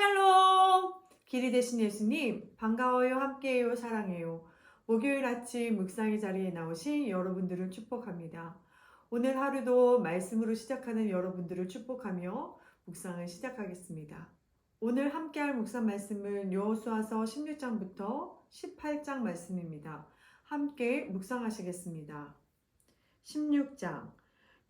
샬롬! 길이 되신 예수님, 반가워요, 함께해요, 사랑해요. 목요일 아침 묵상의 자리에 나오신 여러분들을 축복합니다. 오늘 하루도 말씀으로 시작하는 여러분들을 축복하며 묵상을 시작하겠습니다. 오늘 함께할 묵상 말씀은 여호수아서 16장부터 18장 말씀입니다. 함께 묵상하시겠습니다. 16장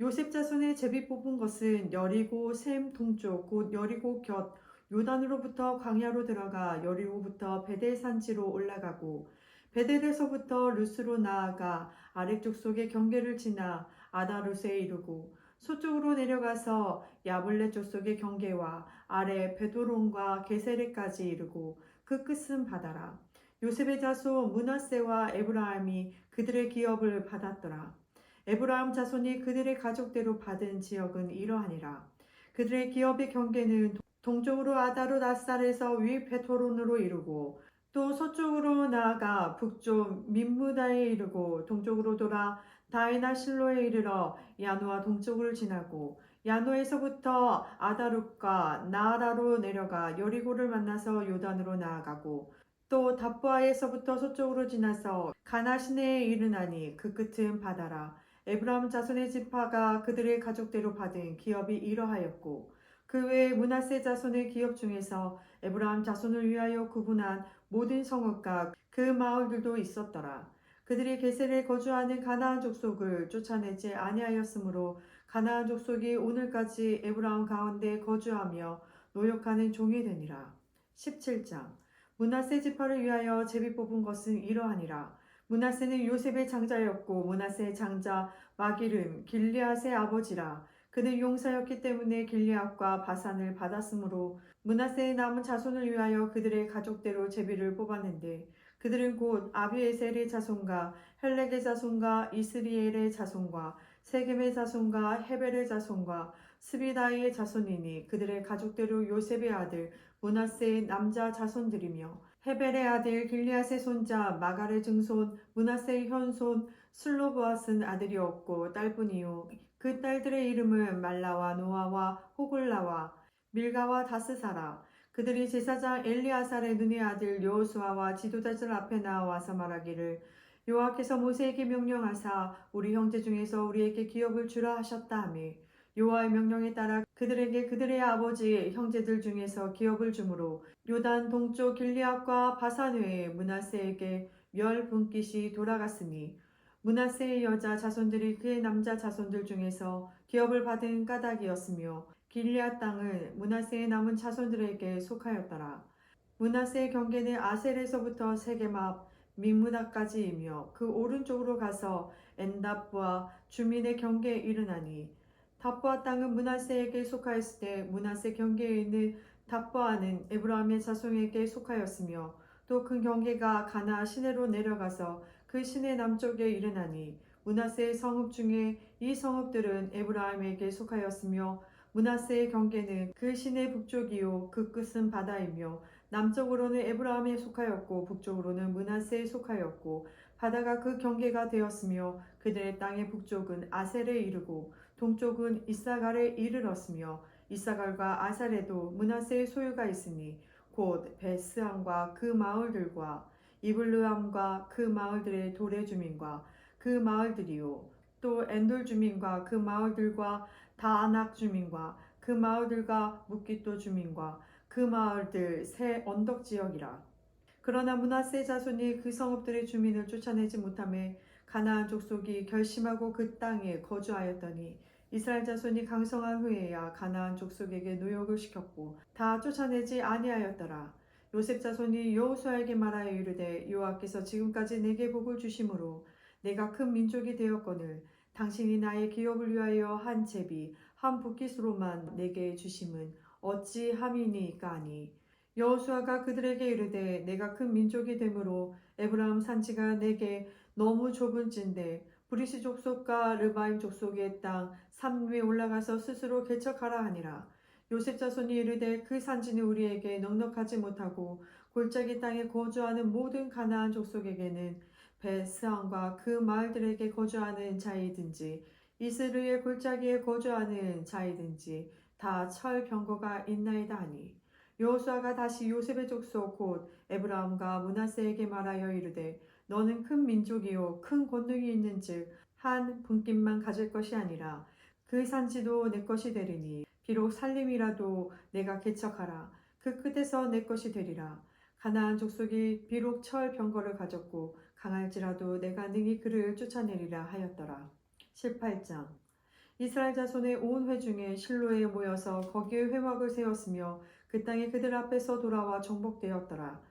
요셉 자손의 제비 뽑은 것은 여리고 셈 동쪽 곧 여리고 곁 요단으로부터 광야로 들어가 여리고부터 베델 산지로 올라가고 베델에서부터 루스로 나아가 아래쪽 속의 경계를 지나 아다루스에 이르고 서쪽으로 내려가서 야블레 쪽 속의 경계와 아래 베도론과 게세레까지 이르고 그 끝은 바다라. 요셉의 자손 문하세와 에브라함이 그들의 기업을 받았더라. 에브라함 자손이 그들의 가족대로 받은 지역은 이러하니라. 그들의 기업의 경계는 동쪽으로 아다로 나살에서 위 베토론으로 이르고 또 서쪽으로 나아가 북쪽 민무다에 이르고 동쪽으로 돌아 다이나 실로에 이르러 야노와 동쪽을 지나고 야노에서부터 아다룩과 나아라로 내려가 여리고를 만나서 요단으로 나아가고 또 답부아에서부터 서쪽으로 지나서 가나 시내에 이르나니 그 끝은 바다라. 에브라임 자손의 지파가 그들의 가족대로 받은 기업이 이러하였고 그 외에 문하세 자손의 기업 중에서 에브라임 자손을 위하여 구분한 모든 성읍과 그 마을들도 있었더라. 그들이 게셀에 거주하는 가나안 족속을 쫓아내지 아니하였으므로 가나안 족속이 오늘까지 에브라임 가운데 거주하며 노역하는 종이 되니라. 17장 문하세 지파를 위하여 제비 뽑은 것은 이러하니라. 문하세는 요셉의 장자였고 문하세의 장자 마길은 길리앗의 아버지라. 그는 용사였기 때문에 길리앗과 바산을 받았으므로 문하세의 남은 자손을 위하여 그들의 가족대로 제비를 뽑았는데 그들은 곧 아비에셀의 자손과 헬렉의 자손과 이스리엘의 자손과 세겜의 자손과 헤벨의 자손과 스비다이의 자손이니 그들의 가족대로 요셉의 아들 문하세의 남자 자손들이며 헤벨의 아들 길리앗의 손자 마갈의 증손 문하세의 현손 슬로보아스는 아들이 없고 딸뿐이요 그 딸들의 이름은 말라와 노아와 호글라와 밀가와 다스사라. 그들이 제사장 엘리아살의 눈의 아들 여호수아와 지도자들 앞에 나와서 말하기를 여호와께서 모세에게 명령하사 우리 형제 중에서 우리에게 기업을 주라 하셨다 하며 여호와의 명령에 따라 그들에게 그들의 아버지 형제들 중에서 기업을 주므로 요단 동쪽 길리앗과 바산 외에 문하세에게 멸 분깃이 돌아갔으니 문하세의 여자 자손들이 그의 남자 자손들 중에서 기업을 받은 까닭이었으며 길리앗 땅은 문하세의 남은 자손들에게 속하였더라. 문하세의 경계는 아셀에서부터 세겜 앞 민무다까지이며 그 오른쪽으로 가서 엔답과 주민의 경계에 이르나니 답보아 땅은 문하세에게 속하였을 때 문하세 경계에 있는 답보아는 에브라임의 자손에게 속하였으며 또 그 경계가 가나 시내로 내려가서 그 시내 남쪽에 이르나니 문하세의 성읍 중에 이 성읍들은 에브라임에게 속하였으며 문하세의 경계는 그 시내 북쪽이요 그 끝은 바다이며 남쪽으로는 에브라임에 속하였고 북쪽으로는 문하세에 속하였고 바다가 그 경계가 되었으며 그들의 땅의 북쪽은 아셀에 이르고 동쪽은 이사갈에 이르렀으며 이사갈과 아살에도 문하세의 소유가 있으니 곧 베스함과 그 마을들과 이블르함과 그 마을들의 도래 주민과 그 마을들이요 또 엔돌 주민과 그 마을들과 다아낙 주민과 그 마을들과 묵기또 주민과 그 마을들 새 언덕 지역이라 그러나 문하세 자손이 그 성읍들의 주민을 쫓아내지 못함에 가나안 족속이 결심하고 그 땅에 거주하였더니 이스라엘 자손이 강성한 후에야 가나안 족속에게 노역을 시켰고 다 쫓아내지 아니하였더라. 요셉 자손이 여호수아에게 말하여 이르되 여호와께서 지금까지 내게 복을 주심으로 내가 큰 민족이 되었거늘 당신이 나의 기업을 위하여 한 제비 한 부킷으로만 내게 주심은 어찌 함이니까 하니? 여호수아가 그들에게 이르되 내가 큰 민족이 되므로 에브라임 산지가 내게 너무 좁은진데 브리시 족속과 르바임 족속의 땅산 위에 올라가서 스스로 개척하라 하니라 요셉 자손이 이르되 그 산지는 우리에게 넉넉하지 못하고 골짜기 땅에 거주하는 모든 가나안 족속에게는 베스함과 그 마을들에게 거주하는 자이든지 이스르의 골짜기에 거주하는 자이든지 다 철 병거가 있나이다 하니 여호수아가 다시 요셉의 족속 곧 에브라임과 문하세에게 말하여 이르되 너는 큰 민족이요 큰 권능이 있는즉 한 분깃만 가질 것이 아니라 그 산지도 내 것이 되리니 비록 살림이라도 내가 개척하라 그 끝에서 내 것이 되리라 가나안 족속이 비록 철 병거를 가졌고 강할지라도 내가 능히 그를 쫓아내리라 하였더라 18장 이스라엘 자손의 온 회중에 실로에 모여서 거기에 회막을 세웠으며 그 땅에 그들 앞에서 돌아와 정복되었더라.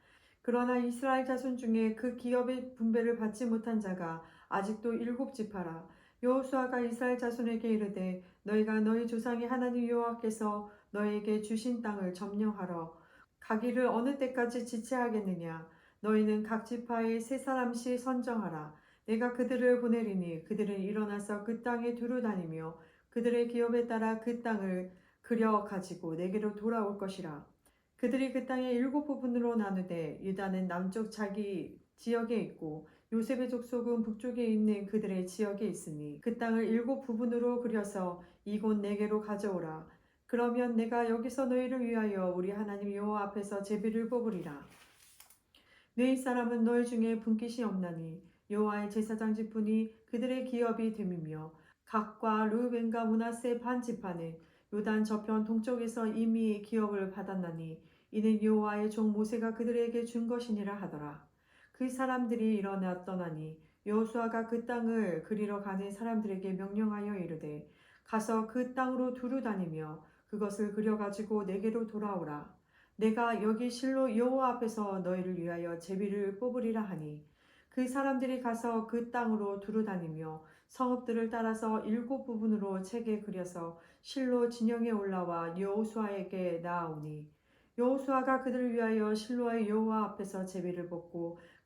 그러나 이스라엘 자손 중에 그 기업의 분배를 받지 못한 자가 아직도 일곱 지파라. 여호수아가 이스라엘 자손에게 이르되 너희가 너희 조상의 하나님 여호와께서 너희에게 주신 땅을 점령하러 가기를 어느 때까지 지체하겠느냐? 너희는 각 지파에 세 사람씩 선정하라. 내가 그들을 보내리니 그들은 일어나서 그 땅에 두루 다니며 그들의 기업에 따라 그 땅을 그려 가지고 내게로 돌아올 것이라. 그들이 그 땅의 일곱 부분으로 나누되 유다는 남쪽 자기 지역에 있고 요셉의 족속은 북쪽에 있는 그들의 지역에 있으니 그 땅을 일곱 부분으로 그려서 이곳 내게로 가져오라. 그러면 내가 여기서 너희를 위하여 우리 하나님 여호와 앞에서 제비를 뽑으리라. 너희 사람은 너희 중에 분깃이 없나니 여호와의 제사장 직분이 그들의 기업이 됨이며 각과 루벤과 문하세 반 지파는 요단 저편 동쪽에서 이미 기업을 받았나니 이는 여호와의 종 모세가 그들에게 준 것이니라 하더라. 그 사람들이 일어나 떠나니 여호수아가 그 땅을 그리러 가는 사람들에게 명령하여 이르되 가서 그 땅으로 두루 다니며 그것을 그려 가지고 내게로 돌아오라. 내가 여기 실로 여호와 앞에서 너희를 위하여 제비를 뽑으리라 하니 그 사람들이 가서 그 땅으로 두루 다니며 성읍들을 따라서 일곱 부분으로 책에 그려서 실로 진영에 올라와 여호수아에게 나아오니 여호수아가 그들을 위하여 실로의 여호와 앞에서 제비를 뽑고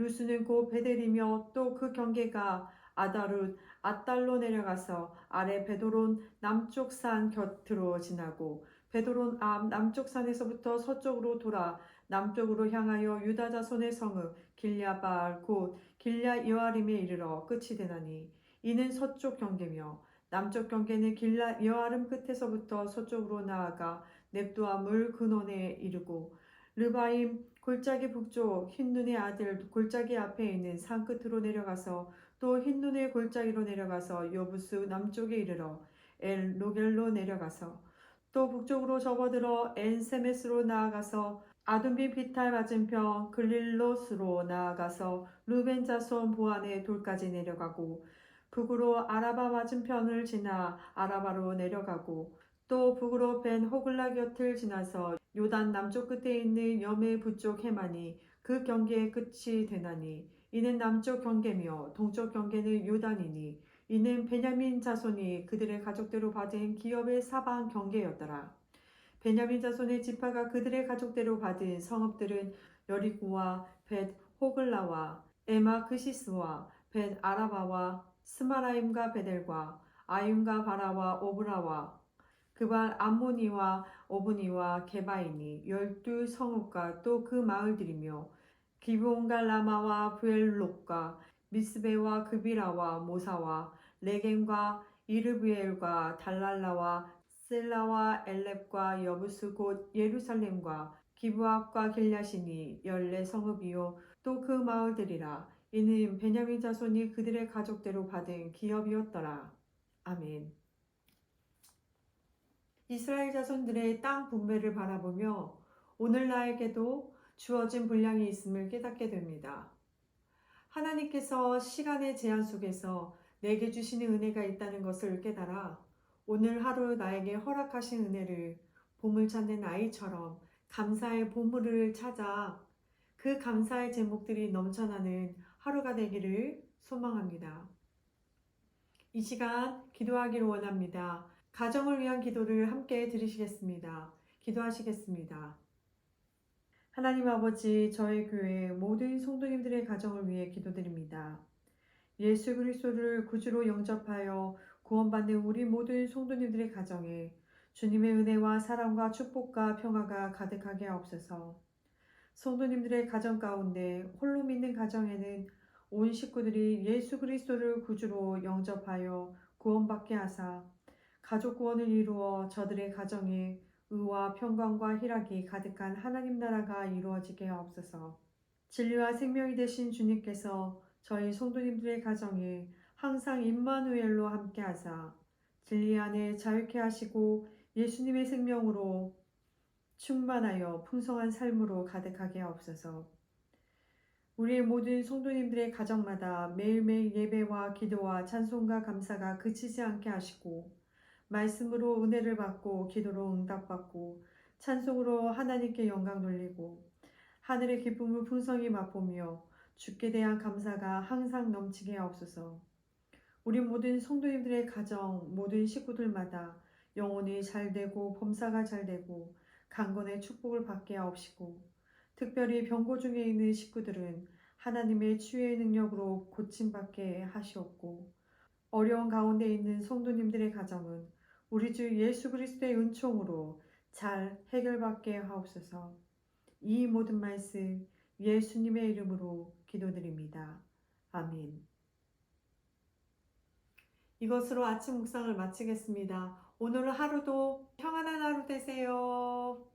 루스는 곧 베델이며 또 그 경계가 아다룻 아달로 내려가서 아래 베도론 남쪽 산 곁으로 지나고 베도론 앞 남쪽 산에서부터 서쪽으로 돌아 남쪽으로 향하여 유다 자손의 성읍 길랴바알 곧 길랴 여아림에 이르러 끝이 되나니 이는 서쪽 경계며 남쪽 경계는 길라 여아름 끝에서부터 서쪽으로 나아가 넵도아 물 근원에 이르고 르바임 골짜기 북쪽 흰눈의 아들 골짜기 앞에 있는 산 끝으로 내려가서 또 흰눈의 골짜기로 내려가서 여부스 남쪽에 이르러 엘 로겔로 내려가서 또 북쪽으로 접어들어 엔세메스로 나아가서 아둔비 비탈 맞은편 글릴로스로 나아가서 루벤 자손 보안의 돌까지 내려가고 북으로 아라바 맞은편을 지나 아라바로 내려가고 또 북으로 벤 호글라 곁을 지나서 요단 남쪽 끝에 있는 염해 북쪽 해만이 그 경계의 끝이 되나니 이는 남쪽 경계며 동쪽 경계는 요단이니 이는 베냐민 자손이 그들의 가족대로 받은 기업의 사방 경계였더라. 베냐민 자손의 지파가 그들의 가족대로 받은 성읍들은 여리고와 벳 호글라와 에마 크시스와 벳 아라바와 스마라임과 베델과 아임과 바라와 오브라와 그발 암모니와 오브니와 게바이니 열두 성읍과 또 그 마을들이며 기브온과 라마와 부엘록과 미스베와 그비라와 모사와 레겐과 이르브엘과 달랄라와 셀라와 엘렙과 여부스 곧 예루살렘과 기브압과 길야시니 열네 성읍이요 또 그 마을들이라 이는 베냐민 자손이 그들의 가족대로 받은 기업이었더라. 아멘. 이스라엘 자손들의 땅 분배를 바라보며 오늘 나에게도 주어진 분량이 있음을 깨닫게 됩니다. 하나님께서 시간의 제한 속에서 내게 주시는 은혜가 있다는 것을 깨달아 오늘 하루 나에게 허락하신 은혜를 보물 찾는 아이처럼 감사의 보물을 찾아 그 감사의 제목들이 넘쳐나는 하루가 되기를 소망합니다. 이 시간 기도하기를 원합니다. 가정을 위한 기도를 함께 드리시겠습니다. 기도하시겠습니다. 하나님 아버지, 저희 교회 모든 성도님들의 가정을 위해 기도드립니다. 예수 그리스도를 구주로 영접하여 구원받는 우리 모든 성도님들의 가정에 주님의 은혜와 사랑과 축복과 평화가 가득하게 하옵소서. 성도님들의 가정 가운데 홀로 믿는 가정에는 온 식구들이 예수 그리스도를 구주로 영접하여 구원받게 하사 가족 구원을 이루어 저들의 가정에 의와 평강과 희락이 가득한 하나님 나라가 이루어지게 하옵소서. 진리와 생명이 되신 주님께서 저희 성도님들의 가정에 항상 임마누엘로 함께하사 진리 안에 자유케 하시고 예수님의 생명으로 충만하여 풍성한 삶으로 가득하게 하옵소서. 우리의 모든 성도님들의 가정마다 매일매일 예배와 기도와 찬송과 감사가 그치지 않게 하시고 말씀으로 은혜를 받고 기도로 응답받고 찬송으로 하나님께 영광 돌리고 하늘의 기쁨을 풍성히 맛보며 주께 대한 감사가 항상 넘치게 하옵소서. 우리 모든 성도님들의 가정 모든 식구들마다 영혼이 잘 되고 범사가 잘 되고 강건의 축복을 받게 하옵시고 특별히 병고 중에 있는 식구들은 하나님의 치유의 능력으로 고침받게 하시옵고 어려운 가운데 있는 성도님들의 가정은 우리 주 예수 그리스도의 은총으로 잘 해결받게 하옵소서. 이 모든 말씀 예수님의 이름으로 기도드립니다. 아멘. 이것으로 아침 묵상을 마치겠습니다. 오늘 하루도 평안한 하루 되세요.